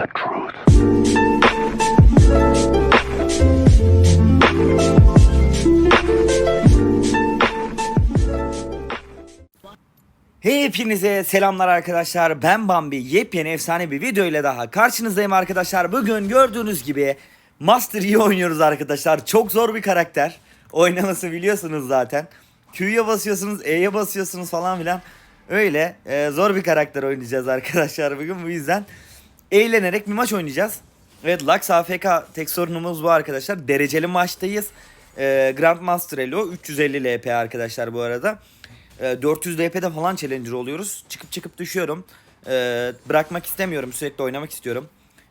the truth. Hepinize selamlar arkadaşlar. Ben Bambi. Yepyeni efsane bir video ile daha karşınızdayım arkadaşlar. Bugün gördüğünüz gibi Master Yi oynuyoruz arkadaşlar. Çok zor bir karakter. Oynaması biliyorsunuz zaten. Q'ya basıyorsunuz, E'ye basıyorsunuz falan filan. Öyle e, zor bir karakter oynayacağız arkadaşlar bugün. Bu yüzden eğlenerek bir maç oynayacağız. Evet Lux AFK tek sorunumuz bu arkadaşlar. Dereceli maçtayız. E, Grandmaster Elo 350 LP arkadaşlar bu arada. E, 400 LP'de falan challenger oluyoruz. Çıkıp çıkıp düşüyorum. E, bırakmak istemiyorum. Sürekli oynamak istiyorum.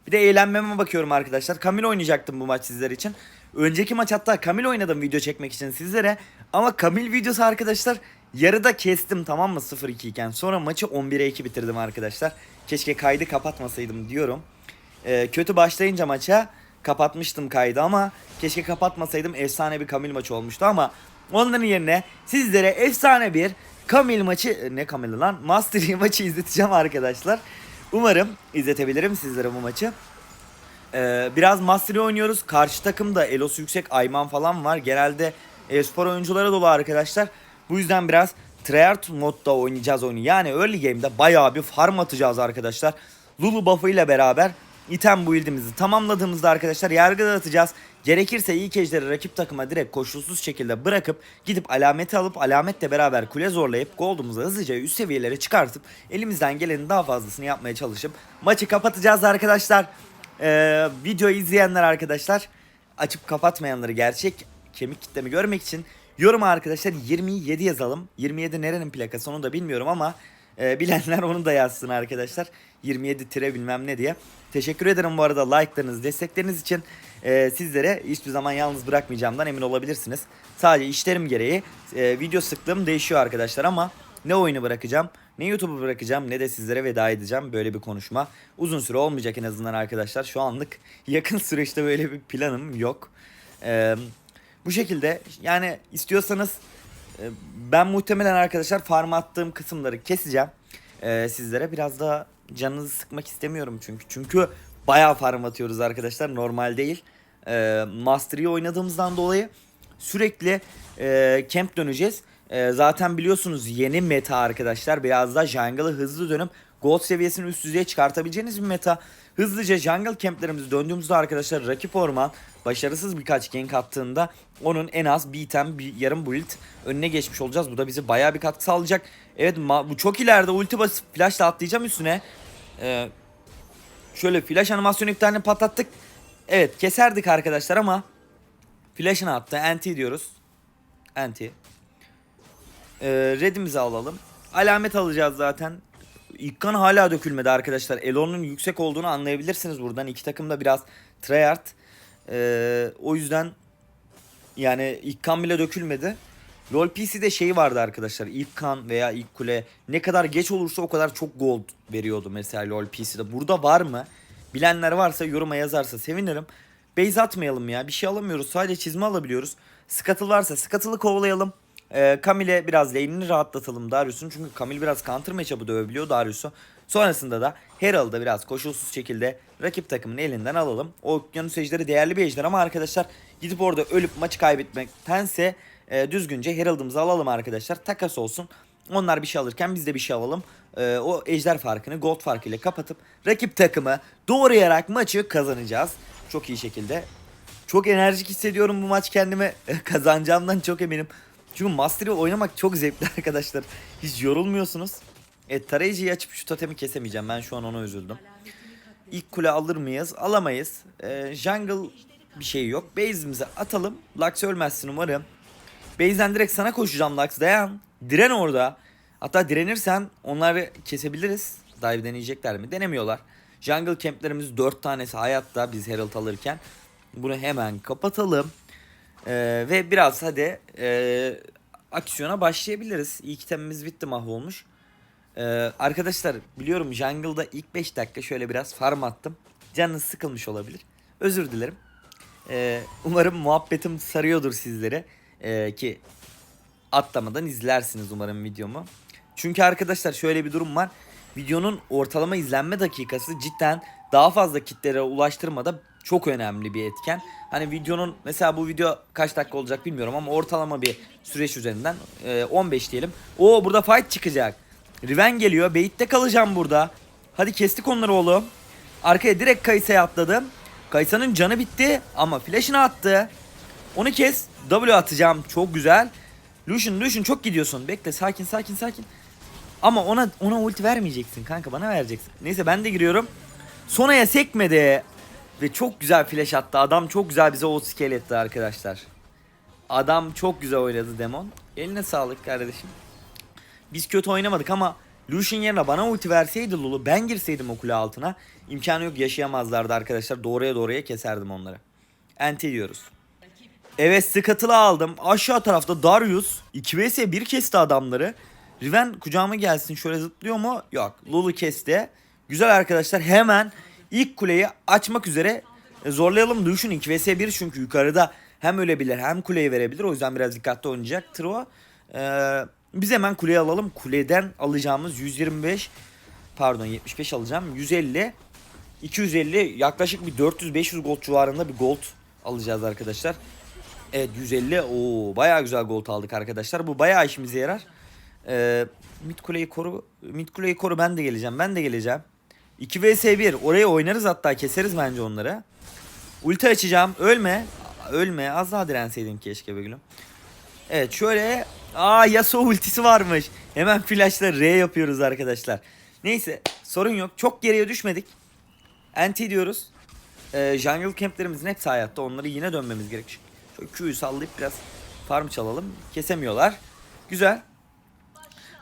Bir de eğlenmeme bakıyorum arkadaşlar. Kamil oynayacaktım bu maç sizler için. Önceki maç hatta Kamil oynadım video çekmek için sizlere. Ama Kamil videosu arkadaşlar yarıda kestim tamam mı 0-2 iken. Sonra maçı 11'e 2 bitirdim arkadaşlar. Keşke kaydı kapatmasaydım diyorum. E, kötü başlayınca maça kapatmıştım kaydı ama keşke kapatmasaydım efsane bir Kamil maçı olmuştu ama onların yerine sizlere efsane bir Kamil maçı e, ne Kamil lan Master Yi maçı izleteceğim arkadaşlar. Umarım izletebilirim sizlere bu maçı. Ee, biraz Master Yi oynuyoruz. Karşı takımda Elosu yüksek Ayman falan var. Genelde e-spor oyunculara dolu arkadaşlar. Bu yüzden biraz tryhard modda oynayacağız oyunu. Yani early game'de bayağı bir farm atacağız arkadaşlar. Lulu buff'ı ile beraber item build'imizi tamamladığımızda arkadaşlar yargı dağıtacağız. Gerekirse ilk ejderi rakip takıma direkt koşulsuz şekilde bırakıp gidip alameti alıp alametle beraber kule zorlayıp gold'umuzu hızlıca üst seviyelere çıkartıp elimizden gelenin daha fazlasını yapmaya çalışıp maçı kapatacağız arkadaşlar. Ee, videoyu izleyenler arkadaşlar açıp kapatmayanları gerçek kemik kitlemi görmek için yoruma arkadaşlar 27 yazalım. 27 nerenin plakası onu da bilmiyorum ama e, bilenler onu da yazsın arkadaşlar. 27 tire bilmem ne diye. Teşekkür ederim bu arada like'larınız, destekleriniz için. E, sizlere hiçbir zaman yalnız bırakmayacağımdan emin olabilirsiniz. Sadece işlerim gereği e, video sıklığım değişiyor arkadaşlar ama ne oyunu bırakacağım, ne YouTube'u bırakacağım ne de sizlere veda edeceğim. Böyle bir konuşma uzun süre olmayacak en azından arkadaşlar. Şu anlık yakın süreçte böyle bir planım yok. Eee bu şekilde yani istiyorsanız e, ben muhtemelen arkadaşlar farm attığım kısımları keseceğim. E, sizlere biraz da canınızı sıkmak istemiyorum çünkü. Çünkü bayağı farm atıyoruz arkadaşlar normal değil. E, Mastery oynadığımızdan dolayı sürekli e, camp döneceğiz. E, zaten biliyorsunuz yeni meta arkadaşlar biraz da jungle'ı hızlı dönüp gold seviyesini üst düzeye çıkartabileceğiniz bir meta. Hızlıca jungle camplerimizi döndüğümüzde arkadaşlar rakip orman başarısız birkaç gank attığında onun en az bir item bir yarım build önüne geçmiş olacağız. Bu da bize bayağı bir katkı sağlayacak. Evet bu çok ileride ulti basıp flashla atlayacağım üstüne. Ee, şöyle flash animasyonu iptalini patlattık. Evet keserdik arkadaşlar ama flash'ını attı. Anti diyoruz. Anti. Ee, redimizi alalım. Alamet alacağız zaten. İlk kan hala dökülmedi arkadaşlar. Elon'un yüksek olduğunu anlayabilirsiniz buradan. İki takım da biraz tryhard. Ee, o yüzden yani ilk kan bile dökülmedi. LoL PC'de şey vardı arkadaşlar. İlk kan veya ilk kule ne kadar geç olursa o kadar çok gold veriyordu mesela LoL PC'de. Burada var mı? Bilenler varsa yoruma yazarsa sevinirim. Base atmayalım ya. Bir şey alamıyoruz. Sadece çizme alabiliyoruz. Scuttle varsa Scuttle'ı kovalayalım. Ee, Camille biraz lane'ini rahatlatalım Darius'un. Çünkü Camille biraz counter matchup'ı dövebiliyor Darius'u. Sonrasında da Herald'ı biraz koşulsuz şekilde rakip takımın elinden alalım. O okyanus ejderi değerli bir ejder ama arkadaşlar gidip orada ölüp maçı kaybetmektense e, düzgünce Herald'ımızı alalım arkadaşlar. Takas olsun. Onlar bir şey alırken biz de bir şey alalım. E, o ejder farkını gold farkıyla kapatıp rakip takımı doğrayarak maçı kazanacağız. Çok iyi şekilde. Çok enerjik hissediyorum bu maç kendime kazanacağımdan çok eminim. Çünkü Mastery oynamak çok zevkli arkadaşlar. Hiç yorulmuyorsunuz. Evet tarayıcıyı açıp şu totemi kesemeyeceğim. Ben şu an ona üzüldüm. İlk kule alır mıyız? Alamayız. Ee, jungle bir şey yok. Base'imize atalım. Lux ölmezsin umarım. Base'den direkt sana koşacağım Lux. Dayan. Diren orada. Hatta direnirsen onları kesebiliriz. Dive deneyecekler mi? Denemiyorlar. Jungle camplerimiz 4 tanesi hayatta biz Herald alırken. Bunu hemen kapatalım. Ee, ve biraz hadi e, aksiyona başlayabiliriz. İlk temimiz bitti mahvolmuş. Ee, arkadaşlar biliyorum jungle'da ilk 5 dakika şöyle biraz farm attım. Canınız sıkılmış olabilir. Özür dilerim. Ee, umarım muhabbetim sarıyordur sizlere. Ee, ki atlamadan izlersiniz umarım videomu. Çünkü arkadaşlar şöyle bir durum var. Videonun ortalama izlenme dakikası cidden daha fazla kitlere ulaştırmada çok önemli bir etken. Hani videonun mesela bu video kaç dakika olacak bilmiyorum ama ortalama bir süreç üzerinden e, 15 diyelim. Oo burada fight çıkacak. Riven geliyor. Beyit'te kalacağım burada. Hadi kestik onları oğlum. Arkaya direkt Kayısa'ya atladım. Kayısa'nın canı bitti ama flash'ını attı. Onu kes. W atacağım. Çok güzel. Lucian, Lucian çok gidiyorsun. Bekle sakin sakin sakin. Ama ona ona ulti vermeyeceksin kanka bana vereceksin. Neyse ben de giriyorum. Sonaya sekmedi. Ve çok güzel flash attı. Adam çok güzel bize o scale etti arkadaşlar. Adam çok güzel oynadı Demon. Eline sağlık kardeşim. Biz kötü oynamadık ama Lucian yerine bana ulti verseydi Lulu ben girseydim o kule altına imkanı yok yaşayamazlardı arkadaşlar. Doğruya doğruya keserdim onları. Enti diyoruz. Evet sıkıtılı aldım. Aşağı tarafta Darius 2 vs 1 kesti adamları. Riven kucağıma gelsin şöyle zıplıyor mu? Yok. Lulu kesti. Güzel arkadaşlar hemen ilk kuleyi açmak üzere e, zorlayalım. Lucian 2 vs 1 çünkü yukarıda hem ölebilir hem kuleyi verebilir. O yüzden biraz dikkatli oynayacak Tro. Ee, biz hemen kuleyi alalım. Kuleden alacağımız 125 pardon 75 alacağım. 150 250 yaklaşık bir 400-500 gold civarında bir gold alacağız arkadaşlar. Evet 150 o bayağı güzel gold aldık arkadaşlar. Bu bayağı işimize yarar. Ee, mid kuleyi koru. Mid kuleyi koru ben de geleceğim. Ben de geleceğim. 2 vs 1 oraya oynarız hatta keseriz bence onları. Ulti açacağım. Ölme. Ölme. Az daha direnseydin keşke be gülüm. Evet şöyle. Aa Yasuo ultisi varmış. Hemen flashla R yapıyoruz arkadaşlar. Neyse sorun yok. Çok geriye düşmedik. Anti diyoruz. Ee, jungle camplerimizin hepsi hayatta. Onları yine dönmemiz gerekecek. Şöyle Q'yu sallayıp biraz farm çalalım. Kesemiyorlar. Güzel.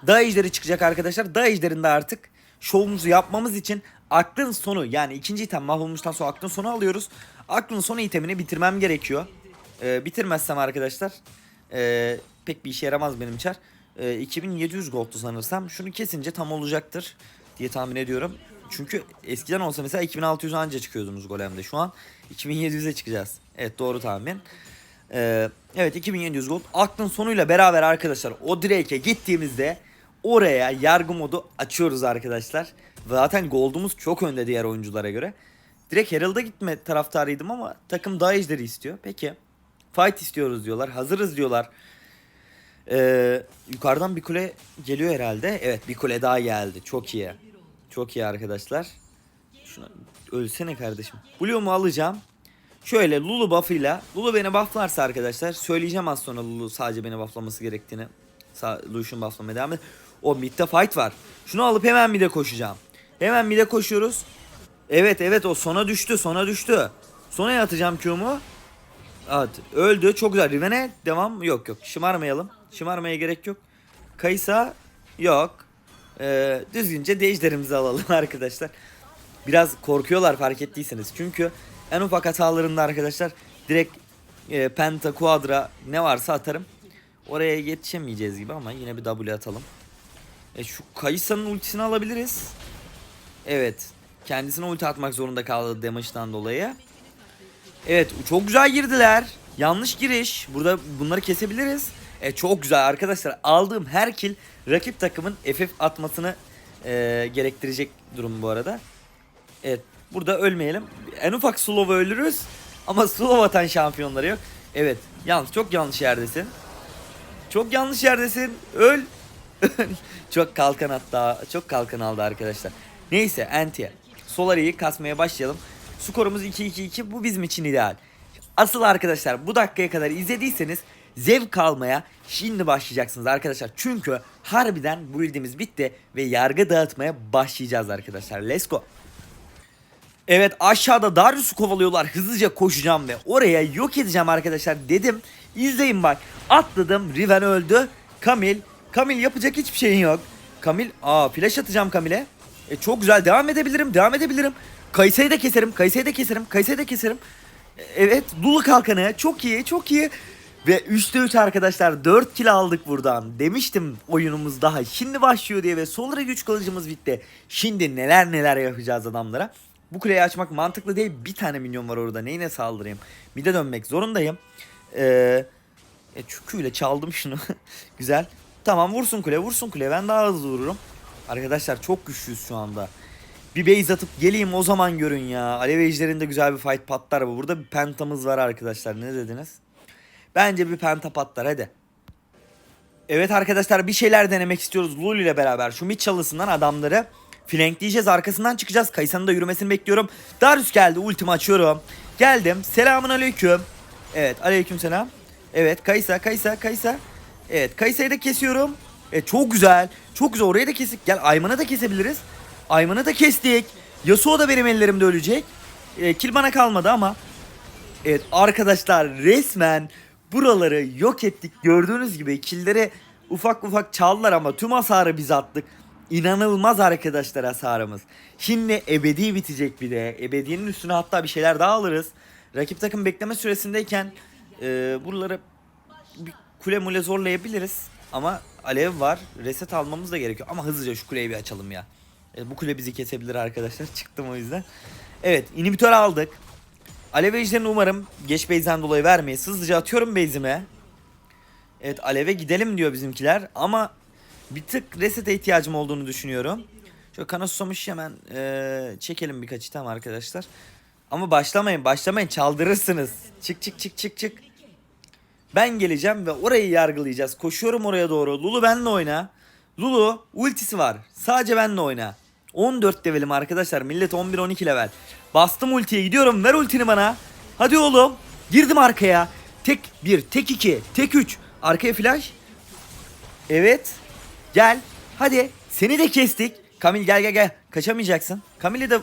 Dağ ejderi çıkacak arkadaşlar. Dağ ejderinde artık şovumuzu yapmamız için aklın sonu yani ikinci item mahvolmuştan sonra aklın sonu alıyoruz. Aklın sonu itemini bitirmem gerekiyor. Ee, bitirmezsem arkadaşlar ee, pek bir işe yaramaz benim çar. Ee, 2700 gold'tu sanırsam. Şunu kesince tam olacaktır diye tahmin ediyorum. Çünkü eskiden olsa mesela 2600 anca çıkıyordunuz golemde. Şu an 2700'e çıkacağız. Evet doğru tahmin. Ee, evet 2700 gold. Aklın sonuyla beraber arkadaşlar o Drake'e gittiğimizde oraya yargı modu açıyoruz arkadaşlar. Zaten gold'umuz çok önde diğer oyunculara göre. Direkt Herald'a gitme taraftarıydım ama takım daha ejderi istiyor. Peki. Fight istiyoruz diyorlar. Hazırız diyorlar. Ee, yukarıdan bir kule geliyor herhalde. Evet bir kule daha geldi. Çok iyi. Çok iyi arkadaşlar. Şuna ölsene kardeşim. Blue'umu alacağım. Şöyle Lulu buff'ıyla Lulu beni bufflarsa arkadaşlar söyleyeceğim az sonra Lulu sadece beni bufflaması gerektiğini. Sa Lucian bufflamaya devam et. O midde fight var. Şunu alıp hemen mid'e koşacağım. Hemen mid'e koşuyoruz. Evet evet o sona düştü sona düştü. Sona atacağım Q'mu. Evet öldü çok güzel. Riven'e devam yok yok. Şımarmayalım. Şımarmaya gerek yok. Kaysa yok. Ee, düzgünce dejderimizi alalım arkadaşlar. Biraz korkuyorlar fark ettiyseniz. Çünkü en ufak hatalarında arkadaşlar direkt e, penta, quadra ne varsa atarım. Oraya yetişemeyeceğiz gibi ama yine bir W atalım. E, şu Kayısa'nın ultisini alabiliriz. Evet. Kendisine ulti atmak zorunda kaldı damage'dan dolayı. Evet çok güzel girdiler. Yanlış giriş. Burada bunları kesebiliriz. E, çok güzel arkadaşlar. Aldığım her kill rakip takımın FF atmasını e, gerektirecek durum bu arada. Evet burada ölmeyelim. En ufak slow'a ölürüz. Ama slow atan şampiyonları yok. Evet yanlış çok yanlış yerdesin. Çok yanlış yerdesin. Öl. çok kalkan hatta. Çok kalkan aldı arkadaşlar. Neyse anti. Solari'yi kasmaya başlayalım. Skorumuz 2-2-2. Bu bizim için ideal. Asıl arkadaşlar bu dakikaya kadar izlediyseniz zevk almaya şimdi başlayacaksınız arkadaşlar. Çünkü harbiden bu build'imiz bitti ve yargı dağıtmaya başlayacağız arkadaşlar. Let's go. Evet aşağıda Darius'u kovalıyorlar. Hızlıca koşacağım ve oraya yok edeceğim arkadaşlar dedim. İzleyin bak. Atladım. Riven öldü. Kamil. Kamil yapacak hiçbir şeyin yok. Kamil. Aa flash atacağım Kamil'e. E, çok güzel devam edebilirim. Devam edebilirim. Kayse'yi de keserim. Kayse'yi de keserim. Kayse'yi de keserim. E, Evet. Lulu kalkanı. Çok iyi. Çok iyi. Ve 3'te 3 arkadaşlar 4 kill aldık buradan. Demiştim oyunumuz daha şimdi başlıyor diye ve sonra güç kılıcımız bitti. Şimdi neler neler yapacağız adamlara. Bu kuleyi açmak mantıklı değil. Bir tane minyon var orada. Neyine saldırayım? Mide dönmek zorundayım. Ee, e, çüküyle çaldım şunu. Güzel. Tamam vursun kule vursun kule. Ben daha hızlı vururum. Arkadaşlar çok güçlüyüz şu anda. Bir base atıp geleyim o zaman görün ya. Alev ejderinde güzel bir fight patlar bu. Burada bir pentamız var arkadaşlar. Ne dediniz? Bence bir penta patlar hadi. Evet arkadaşlar bir şeyler denemek istiyoruz Lulu ile beraber. Şu mid çalısından adamları flankleyeceğiz. Arkasından çıkacağız. Kaysan'ın da yürümesini bekliyorum. Darius geldi. Ultimi açıyorum. Geldim. Selamun aleyküm. Evet aleyküm selam. Evet Kaysa Kaysa Kaysa. Evet Kaysa'yı da kesiyorum. Evet çok güzel. Çok güzel. Orayı da kestik. Gel Ayman'ı da kesebiliriz. Ayman'ı da kestik. Yasuo da benim ellerimde ölecek. E, kill bana kalmadı ama Evet arkadaşlar resmen buraları yok ettik. Gördüğünüz gibi killeri ufak ufak çaldılar ama tüm hasarı biz attık. İnanılmaz arkadaşlar hasarımız. Şimdi ebedi bitecek bir de. Ebediyenin üstüne hatta bir şeyler daha alırız. Rakip takım bekleme süresindeyken e, buraları bir kule mule zorlayabiliriz. Ama alev var. Reset almamız da gerekiyor. Ama hızlıca şu kuleyi bir açalım ya. E, bu kule bizi kesebilir arkadaşlar. Çıktım o yüzden. Evet inhibitör aldık. Alev ejderini umarım geç base'den dolayı vermeyiz. Hızlıca atıyorum base'ime. Evet aleve gidelim diyor bizimkiler ama bir tık resete ihtiyacım olduğunu düşünüyorum. Şöyle kana hemen eee, çekelim birkaç item arkadaşlar. Ama başlamayın başlamayın çaldırırsınız. Çık çık çık çık çık. Ben geleceğim ve orayı yargılayacağız. Koşuyorum oraya doğru. Lulu benle oyna. Lulu ultisi var. Sadece benle oyna. 14 levelim arkadaşlar. Millet 11-12 level. Bastım ultiye gidiyorum. Ver ultini bana. Hadi oğlum. Girdim arkaya. Tek 1, tek 2, tek 3. Arkaya flash. Evet. Gel. Hadi. Seni de kestik. Kamil gel gel gel. Kaçamayacaksın. Kamil'e de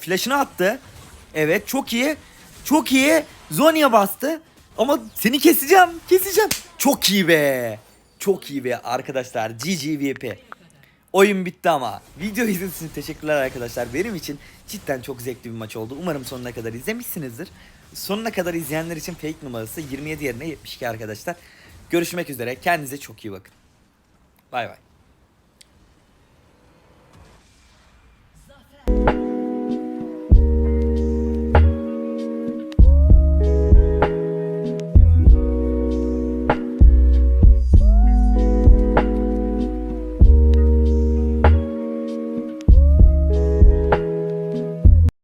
flash'ını attı. Evet çok iyi. Çok iyi. Zonya bastı. Ama seni keseceğim. Keseceğim. Çok iyi be. Çok iyi be arkadaşlar. GGVP. Oyun bitti ama. Video izlediğiniz için teşekkürler arkadaşlar. Benim için cidden çok zevkli bir maç oldu. Umarım sonuna kadar izlemişsinizdir. Sonuna kadar izleyenler için fake numarası 27 yerine 72 arkadaşlar. Görüşmek üzere. Kendinize çok iyi bakın. Bay bay.